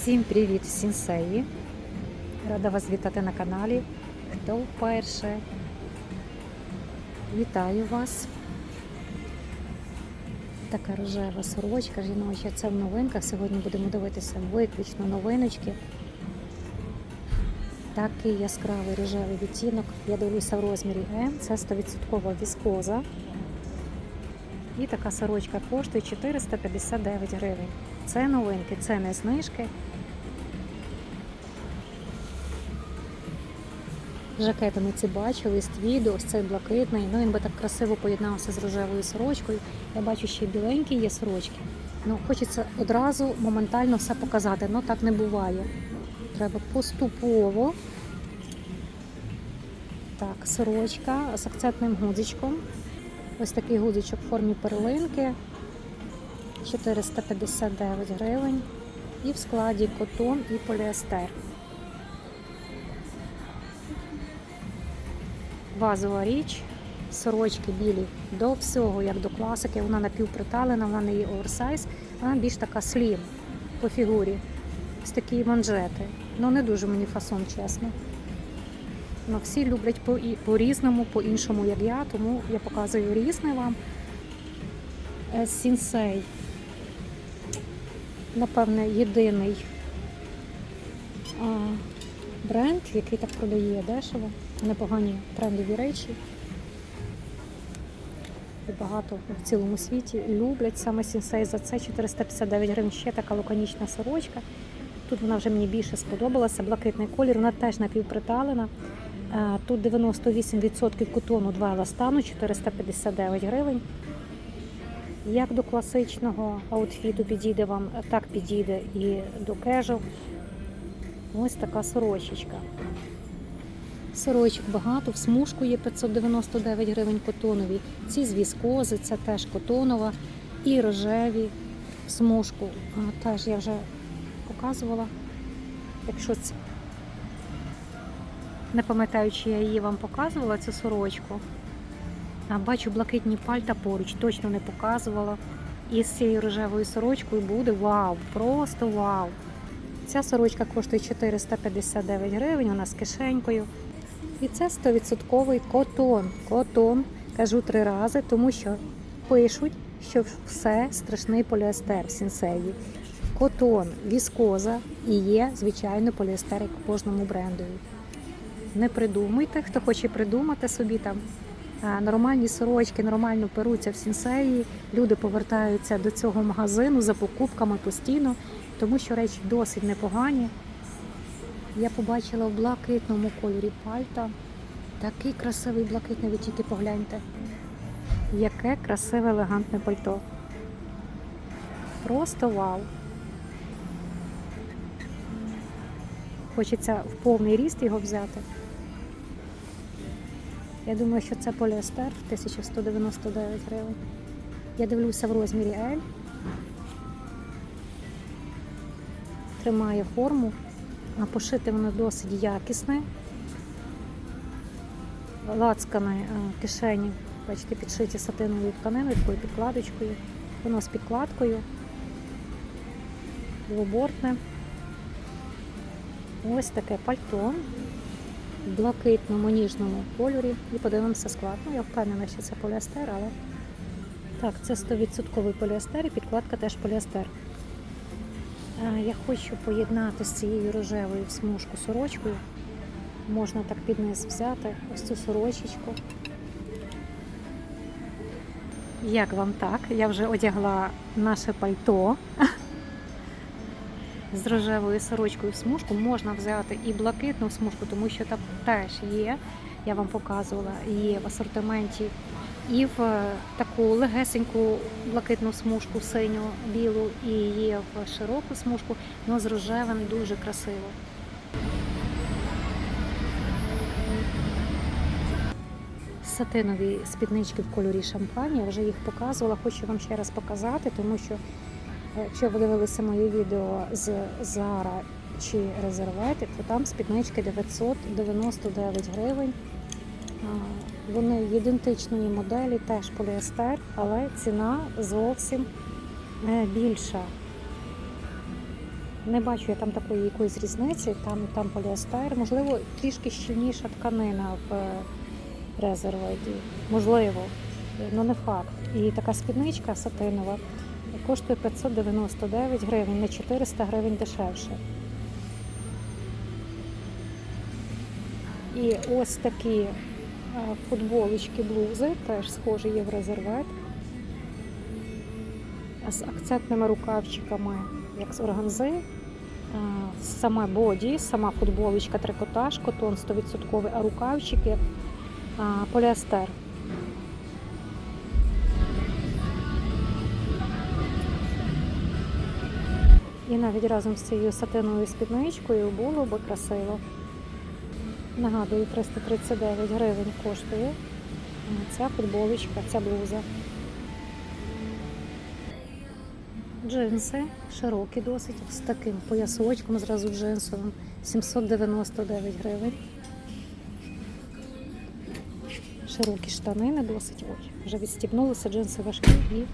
Всім привіт з Сінсеї. Рада вас вітати на каналі. Хто вперше? Вітаю вас. Така рожева сорочка жіноча. Це в новинках. Сьогодні будемо дивитися виключно новиночки. Такий яскравий рожевий відтінок. Я дивлюся в розмірі М. Це 100% віскоза. І така сорочка коштує 459 гривень. Це новинки, це не знижки. Жакети ми ці бачили, з твіду, ось цей блакитний. Ну він би так красиво поєднався з рожевою сорочкою. Я бачу, ще біленькі є сорочки. Ну, хочеться одразу моментально все показати, але так не буває. Треба поступово. Так, сорочка з акцентним гудзичком. Ось такий гудзичок в формі перлинки. 459 гривень. І в складі котон і поліестер. Базова річ. Сорочки білі до всього, як до класики. Вона напівприталена, вона не є оверсайз, вона більш така слім по фігурі. Ось такі манжети. Ну не дуже мені фасон, чесно. Ну, всі люблять по- по-різному, по-іншому, як я, тому я показую різне вам. Е, Сінсей. Напевне, єдиний бренд, який так продає дешево, непогані трендові речі. І багато в цілому світі люблять саме сінсей за це 459 гривень. Ще така лаконічна сорочка. Тут вона вже мені більше сподобалася. Блакитний колір, вона теж напівприталена. Е, Тут 98% котону, 2 еластану, 459 гривень. Як до класичного аутфіту підійде вам, так підійде і до кежу. Ось така сорочечка. Сорочок багато, в смужку є 599 гривень котонові. Ці з віскози, це теж котонова. І рожеві в смужку. А, теж я вже показувала. Якщо це не пам'ятаю, чи я її вам показувала, цю сорочку. А бачу блакитні пальта поруч, точно не показувала. І з цією рожевою сорочкою буде вау, просто вау. Ця сорочка коштує 459 гривень, вона з кишенькою. І це 100% котон. Котон, кажу три рази, тому що пишуть, що все страшний поліестер в сінсеї. Котон, віскоза і є, звичайно, поліестер як кожному брендові. Не придумуйте, хто хоче придумати собі там нормальні сорочки, нормально перуться в сінсеї. Люди повертаються до цього магазину за покупками постійно, тому що речі досить непогані. Я побачила в блакитному кольорі пальта. Такий красивий блакитний, ви тільки погляньте. Яке красиве елегантне пальто. Просто вау. Хочеться в повний ріст його взяти. Я думаю, що це поліестер 1199 гривень. Я дивлюся в розмірі L. Тримає форму, а пошити воно досить якісне. Лацкани е, кишені, бачите, підшиті сатиновою тканиною, такою підкладочкою. Воно з підкладкою. Двобортне. Ось таке пальто в блакитному ніжному кольорі. І подивимося склад. Ну, я впевнена, що це поліестер, але так, це 100% поліестер і підкладка теж поліестер. Е, Я хочу поєднати з цією рожевою смужку сорочкою. Можна так під низ взяти ось цю сорочечку. Як вам так? Я вже одягла наше пальто з рожевою сорочкою в смужку. Можна взяти і блакитну смужку, тому що там теж є. Я вам показувала, є в асортименті і в е, таку легесеньку блакитну смужку, синю, білу, і є в широку смужку, але з рожевим дуже красиво. Сатинові спіднички в кольорі шампані, я вже їх показувала, хочу вам ще раз показати, тому що е, якщо ви дивилися моє відео з Zara чи Резервети, то там спіднички 999 гривень. Вони ідентичної моделі, теж поліестер, але ціна зовсім е, більша. Не бачу я там такої якоїсь різниці, там, там поліестер, можливо, трішки щільніша тканина в е, резерваді. Можливо, але не факт. І така спідничка сатинова коштує 599 гривень, на 400 гривень дешевше. І ось такі футболочки, блузи, теж схожі є в резервет. З акцентними рукавчиками, як з органзи. Саме боді, сама футболочка, трикотаж, котон 100%, а рукавчики поліестер. І навіть разом з цією сатиновою спідничкою було би красиво. Нагадую, 339 гривень коштує ця футболочка, ця блуза. Джинси широкі досить, з таким поясочком зразу джинсовим 799 гривень. Широкі штанини досить. Ой, вже відстібнулося, джинси важкі і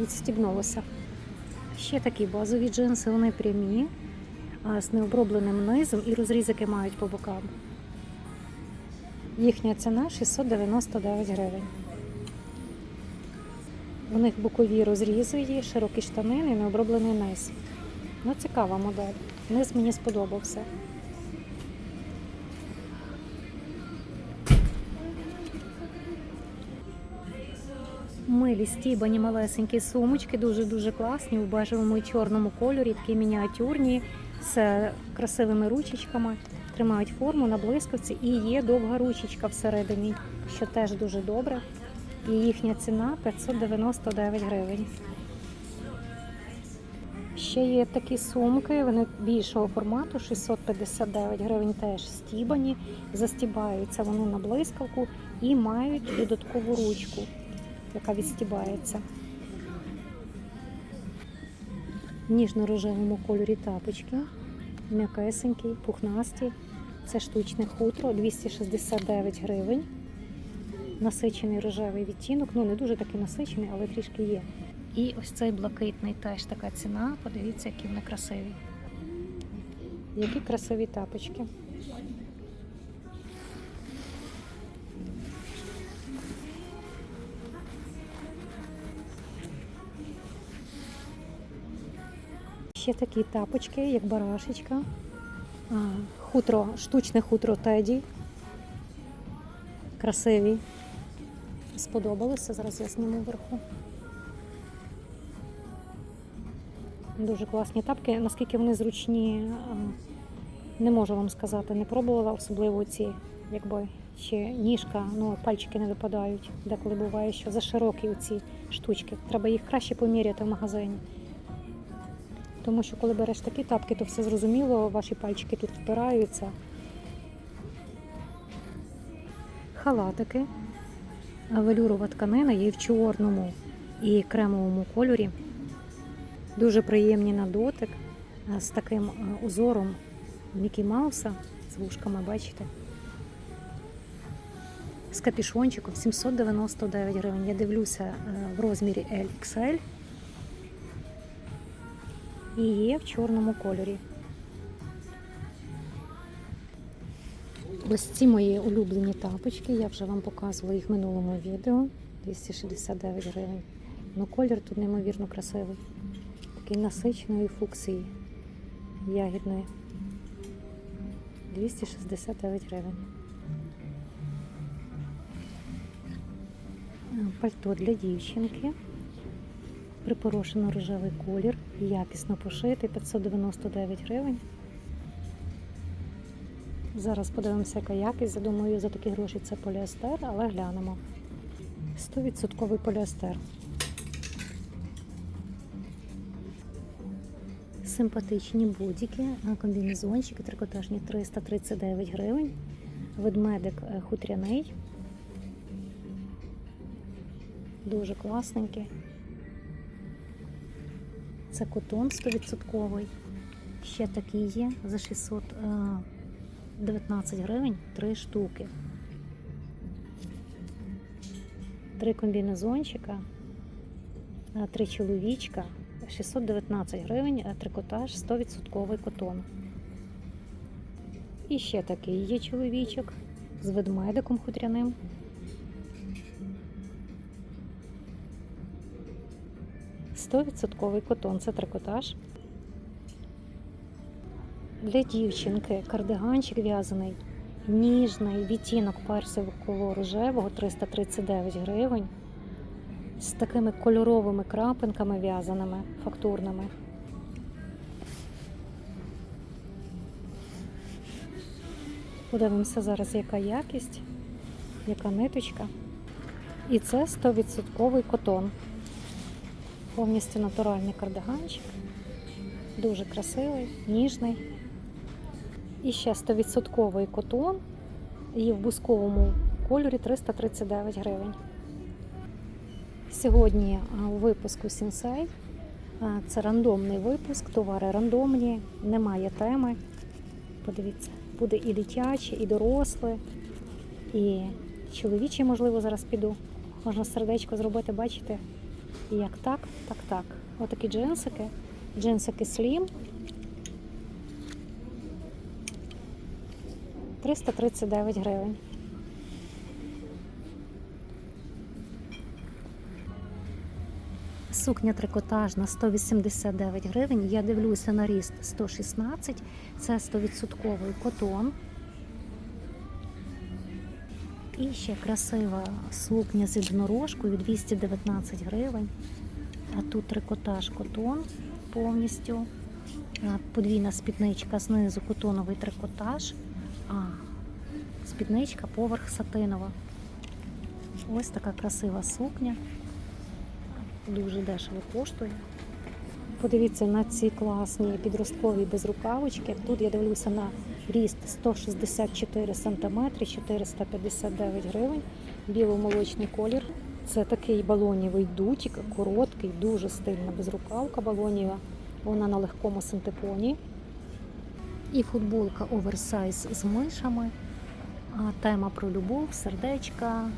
відстібнулося. Ще такі базові джинси, вони прямі, з необробленим низом і розрізики мають по бокам. Їхня ціна 699 гривень. У них бокові розрізи є, широкі штанини і необроблений низ. Ну, цікава модель. Низ мені сподобався. Милі стібані малесенькі сумочки, дуже-дуже класні у бежевому і чорному кольорі, такі мініатюрні, з красивими ручечками. Тримають форму на блискавці і є довга ручечка всередині, що теж дуже добре. І їхня ціна 599 гривень. Ще є такі сумки, вони більшого формату, 659 гривень теж стібані, застібаються вони на блискавку і мають додаткову ручку, яка відстібається. Ніжно-рожевому кольорі тапочки, М'якесенький, пухнасті. Це штучне хутро, 269 гривень насичений рожевий відтінок. Ну не дуже такий насичений, але трішки є. І ось цей блакитний теж така ціна. Подивіться, які вони красиві. Які красиві тапочки. Ще такі тапочки, як барашечка. Хутро, штучне хутро теді. Красиві сподобалося. Зараз я зніму вверху. Дуже класні тапки. Наскільки вони зручні, не можу вам сказати. Не пробувала, особливо ці, якби ще ніжка, ну пальчики не випадають. Деколи буває, що за широкі ці штучки. Треба їх краще поміряти в магазині. Тому що коли береш такі тапки, то все зрозуміло, ваші пальчики тут впираються. Халатики. Велюрова тканина є в чорному і кремовому кольорі. Дуже приємні на дотик з таким узором Мікі Мауса з вушками, бачите? З капішончиком 799 гривень. Я дивлюся е, в розмірі LXL. І є в чорному кольорі. Ось ці мої улюблені тапочки, я вже вам показувала їх в минулому відео. 269 гривень. Ну, колір тут неймовірно красивий. Такий насиченої фуксії ягідної. 269 гривень. Пальто для дівчинки. Припорошено рожевий колір. Якісно пошитий, 599 гривень. Зараз подивимося, яка якість. Я думаю, за такі гроші це поліестер, але глянемо. 100% поліестер. Симпатичні будіки, комбінезончики, трикотажні 339 гривень. Ведмедик е, хутряний. Дуже класненький. Це котон 100%. Ще такі є за 619 гривень, три штуки. Три комбінезончика, три чоловічка, 619 гривень, а трикотаж 100% котон. І ще такий є чоловічок з ведмедиком хутряним. Стовідсотковий котон це трикотаж. Для дівчинки кардиганчик в'язаний, ніжний відтінок персикового рожевого 339 гривень з такими кольоровими крапинками в'язаними, фактурними. Подивимося зараз, яка якість, яка ниточка. І це 100% котон. Повністю натуральний кардиганчик. Дуже красивий, ніжний. І ще 100% котон. І в бусковому кольорі 339 гривень. Сьогодні у випуску Сінсей. Це рандомний випуск, товари рандомні, немає теми. Подивіться, буде і дитяче, і доросле, і чоловічі, можливо, зараз піду. Можна сердечко зробити, бачите? Як так, так, так. Отакі джинсики. Джинсики Slim. 339 гривень. Сукня трикотажна 189 гривень. Я дивлюся на ріст 116. Це 100% котон. І ще красива сукня з єдинорожкою 219 гривень. А тут трикотаж котон повністю. Подвійна спідничка знизу котоновий трикотаж, а спідничка поверх сатинова. Ось така красива сукня. Дуже дешево коштує. Подивіться на ці класні підросткові безрукавочки. Тут я дивлюся на ріст 164 см, 459 гривень, біло-молочний колір. Це такий балонівий дутик, короткий, дуже стильна безрукавка балоніва. Вона на легкому синтепоні. І футболка оверсайз з мишами. Тема про любов, сердечка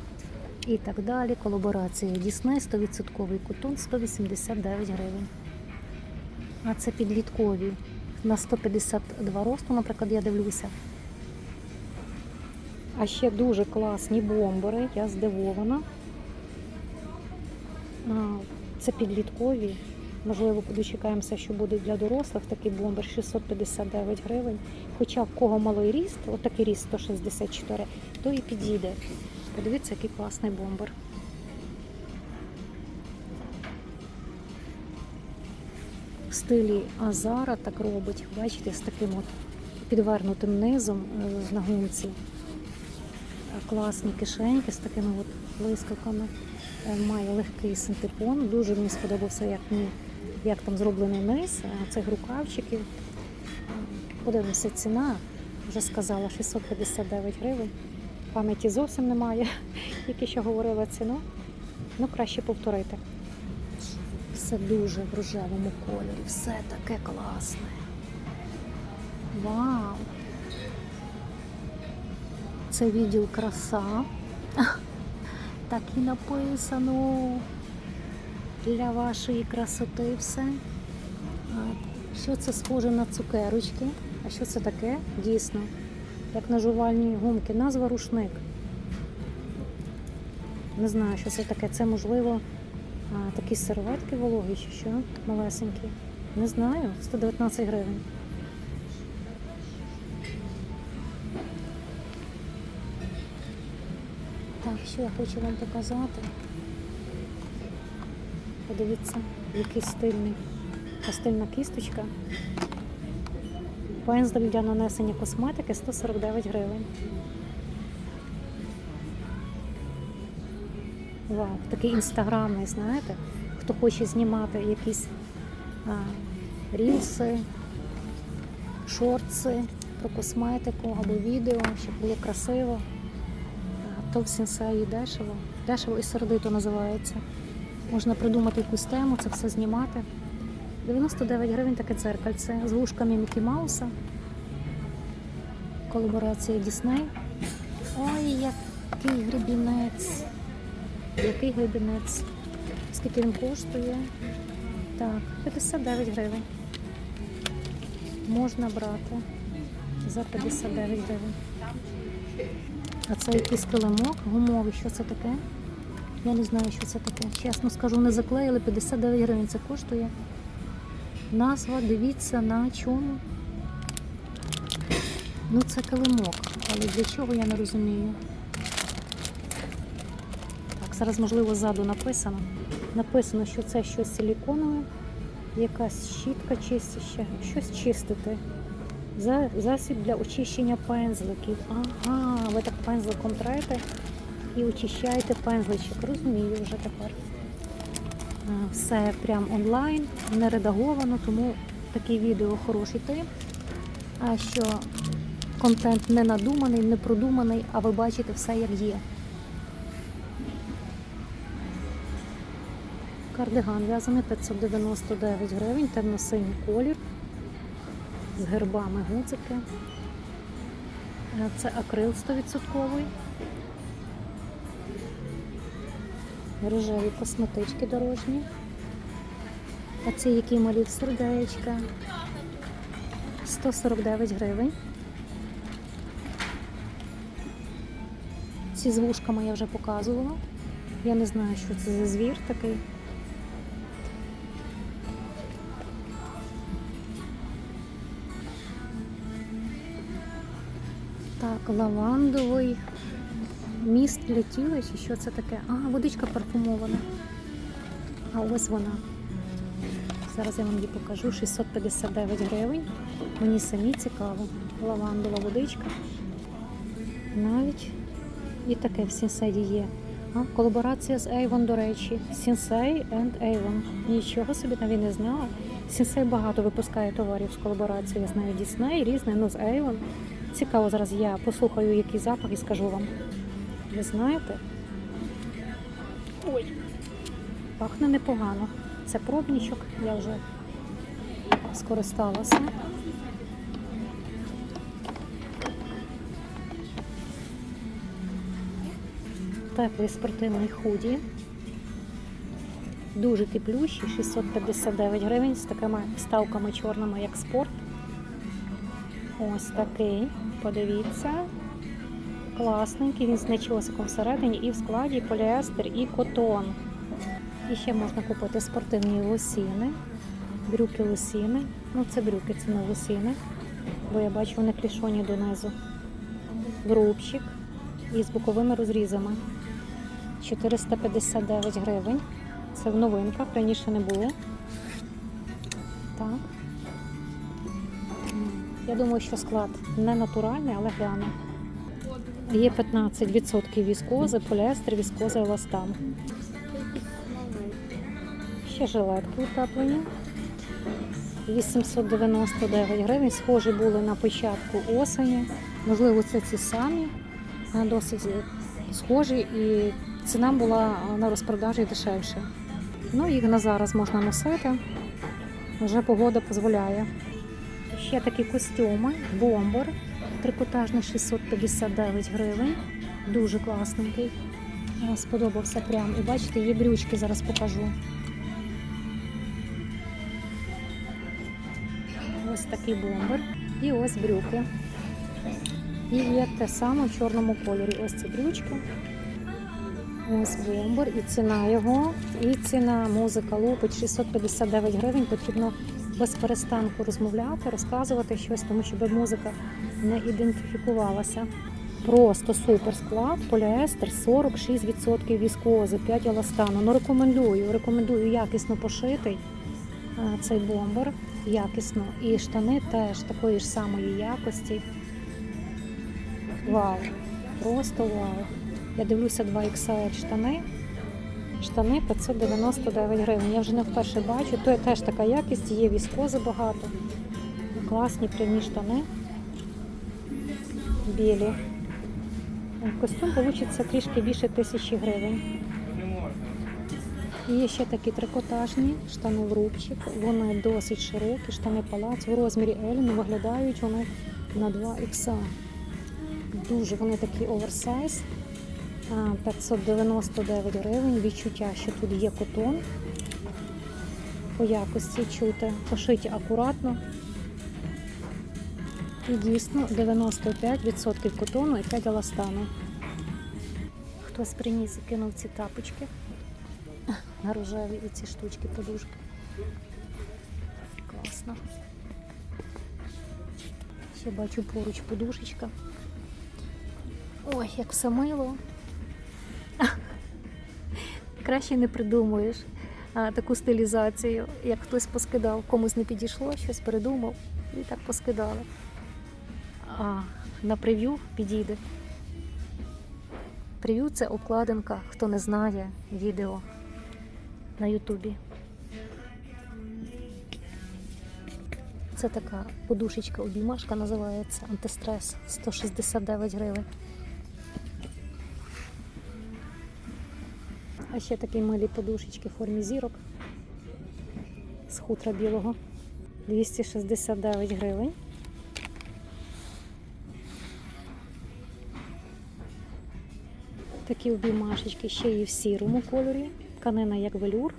і так далі. Колаборація Дісней, 100% кутон, 189 гривень. А це підліткові на 152 росту, наприклад, я дивлюся. А ще дуже класні бомбери, я здивована. Це підліткові. Можливо, дочекаємося, що буде для дорослих такий бомбер 659 гривень. Хоча в кого малий ріст, отакий ріст 164, то і підійде. Подивіться, який класний бомбер. В стилі Азара так робить, бачите, з таким от підвернутим низом е, на гумці. Класні кишеньки з такими от блискавками. Е, Має легкий синтепон. Дуже мені сподобався, як, як там зроблений низ е, цих рукавчиків. Подивимося, ціна. Вже сказала 659 гривень. Пам'яті зовсім немає, тільки що говорила ціну. Ну, краще повторити. Все дуже в рожевому кольорі, все таке класне. Вау! Це відділ краса. Так і написано. Для вашої красоти все. Що це схоже на цукерочки? А що це таке? Дійсно. Як на жувальні гумки. Назва рушник. Не знаю, що це таке. Це можливо а, такі серветки вологі чи що? Малесенькі. Не знаю. 119 гривень. Так, що я хочу вам показати. Подивіться, який стильний. Пастильна кісточка. Пензлик для нанесення косметики 149 гривень. Вау, такий інстаграмний, знаєте, хто хоче знімати якісь а, рілси, шортси про косметику або відео, щоб було красиво. То в сенсеї дешево. Дешево і сердито називається. Можна придумати якусь тему, це все знімати. 99 гривень таке дзеркальце з вушками Мікі Мауса. Колаборація Дісней. Ой, який гребінець. Який гребінець. Скільки він коштує? Так, 59 гривень. Можна брати за 59 гривень. А це якийсь килимок гумовий. Що це таке? Я не знаю, що це таке. Чесно скажу, не заклеїли 59 гривень. Це коштує. Назва, дивіться на чому. Ну, це килимок, але для чого я не розумію. Зараз, можливо, ззаду написано. Написано, що це щось силіконове, якась щітка чистяща, щось чистити. Засіб для очищення пензликів. Ага, ви так пензликом трете і очищаєте пензличок. Розумію вже тепер. Все прям онлайн, не редаговано, тому таке відео хороший тим. А що контент не надуманий, не продуманий, а ви бачите все як є. Кардиган в'язаний 599 гривень, темно-синій колір з гербами гудзики. Е, Це акрил 100%. Рожеві косметички дорожні. А ці які малі в сердечка. 149 гривень. Ці з вушками я вже показувала. Я не знаю, що це за звір такий. Лавандовий міст для чи що це таке? А, водичка парфумована. А ось вона. Зараз я вам її покажу. 659 гривень. Мені самі цікаво. Лавандова водичка. Навіть і таке в Сінседі є. А, колаборація з Avon, до речі. Сінсей and Avon. Нічого собі навіть не знала. Сінсей багато випускає товарів з колаборацією. Я знаю Disney, різне, ну з Avon. Цікаво, зараз я послухаю, який запах і скажу вам. Ви знаєте? Ой, пахне непогано. Це пробничок, я вже скористалася. Теплий спортивний худі. Дуже теплющий, 659 гривень з такими вставками чорними, як спорт. Ось такий. Подивіться. Класненький, він з начосиком всередині і в складі поліестер і котон. І ще можна купити спортивні лосіни, брюки лосіни. Ну, це брюки, це не лосіни, бо я бачу вони клішоні донизу. Грубчик із боковими розрізами. 459 гривень. Це в новинках, раніше не було. Я думаю, що склад не натуральний, але гляну. Є 15% віскози, поліестер, віскоза, еластан. Ще жилетки утеплені. 899 гривень. Схожі були на початку осені. Можливо, це ці самі, досить схожі, і ціна була на розпродажі дешевше. Ну, їх на зараз можна носити. Вже погода дозволяє. Ще такі костюми, бомбер, трикотажний 659 гривень. Дуже класненький. Е, Сподобався прям. І бачите, є брючки, зараз покажу. Ось такий бомбер. І ось брюки. І є те саме в чорному кольорі. Ось ці брючки. Ось бомбер, і ціна його, і ціна музика лупить 659 гривень. Потрібно без перестанку розмовляти, розказувати щось, тому що би музика не ідентифікувалася. Просто супер склад, поліестер, 46% віскози, 5 еластану. Ну рекомендую, рекомендую якісно пошитий цей бомбер, якісно. І штани теж такої ж самої якості. Вау! Просто вау! Я дивлюся 2XL штани. Штани 599 гривень. Я вже не вперше бачу. То теж така якість, є віскози багато. Класні прямі штани. Білі. Костюм вийде трішки більше тисячі гривень. Є ще такі трикотажні штани в рубчик. Вони досить широкі, штани палац в розмірі L, виглядають вони на 2 ікса. Дуже вони такі оверсайз. А, 599 гривень. Відчуття, що тут є котон. по якості чути. Пошиті акуратно. І дійсно 95% котону і 5 еластану. Хтось приніс і кинув ці тапочки на рожеві і ці штучки подушки. Класно. Ще бачу поруч подушечка. Ой, як все мило. Краще не придумуєш таку стилізацію, як хтось поскидав, комусь не підійшло, щось передумав і так поскидали. А на прев'ю підійде. Прев'ю це обкладинка, хто не знає відео на Ютубі. Це така подушечка обіймашка називається антистрес 169 гривень. А ще такі милі подушечки в формі зірок з хутра білого 269 гривень. Такі обіймашечки ще є в сірому кольорі. Тканина як велюр.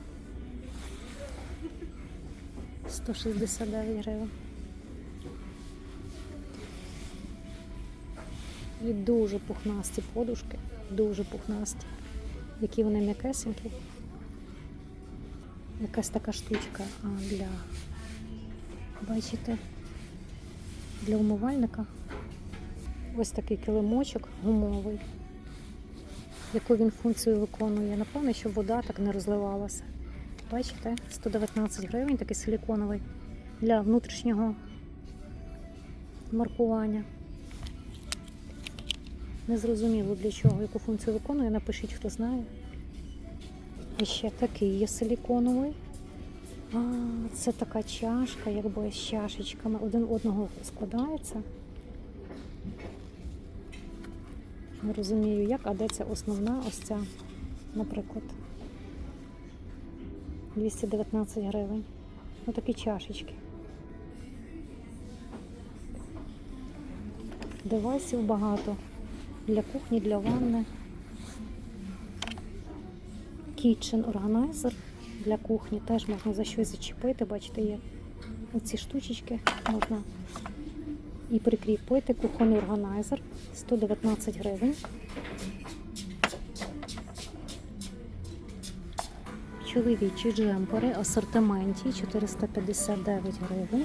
169 гривень. І дуже пухнасті подушки, дуже пухнасті. Які вони м'якесенькі. Якась така штучка для, бачите, для умивальника. Ось такий килимочок гумовий. Яку він функцію виконує? Напевно, щоб вода так не розливалася. Бачите, 119 гривень, такий силіконовий для внутрішнього маркування. Незрозуміло для чого, яку функцію виконує, напишіть, хто знає. І ще такий є силіконовий. А, це така чашка, якби з чашечками. Один одного складається. Не розумію як, а де це основна ось ця, наприклад. 219 гривень. Ось такі чашечки. Девайсів багато. Для кухні, для ванни. Kitchen органайзер для кухні. Теж можна за щось зачепити. Бачите, є оці штучечки можна і прикріпити. Кухонний органайзер 119 гривень. Чоловічі джемпери асортименті 459 гривень.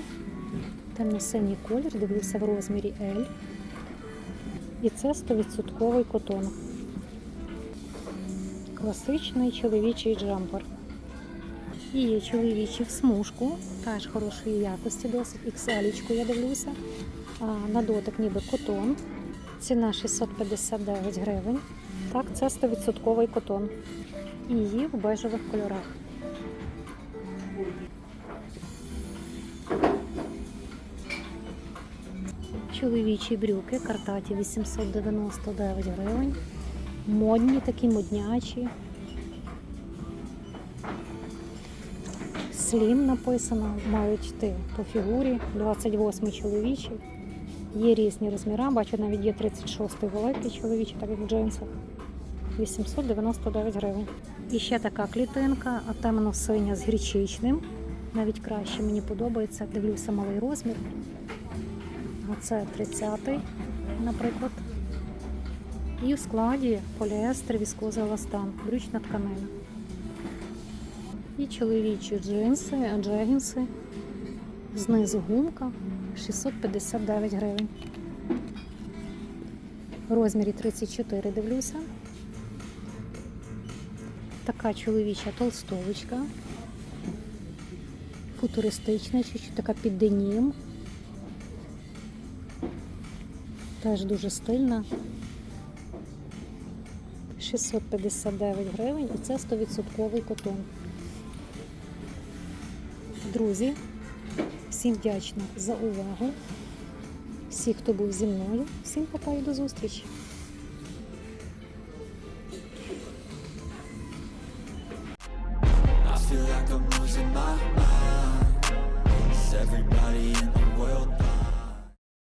Темно-синій колір, дивлюся в розмірі L. І це 100% котон. Класичний чоловічий джемпер. І є чоловічий в смужку, теж хорошої якості, досить XL я дивлюся. На дотик ніби котон. Ціна 659 гривень. Так, це 100% котон. І її в бежевих кольорах. Чоловічі брюки, картаті 899 гривень. Модні, такі моднячі. Слім написано, мають йти по фігурі. 28 чоловічий. Є різні розміри, бачу, навіть є 36 великий чоловічий, так як в джинсах. 899 гривень. І ще така клітинка, а темно-синя з гречичним. Навіть краще мені подобається. Дивлюся малий розмір. Оце 30-й, наприклад. І в складі поліестер, віскоза еластан, брючна тканина. І чоловічі джинси, джегінси. Знизу гумка 659 гривень. В розмірі 34 дивлюся. Така чоловіча толстовочка. Футуристична, чуть-чуть така під денім. Теж дуже стильна. 659 гривень і це 100% котон. Друзі, всім вдячна за увагу. Всі, хто був зі мною, всім пока і до зустрічі!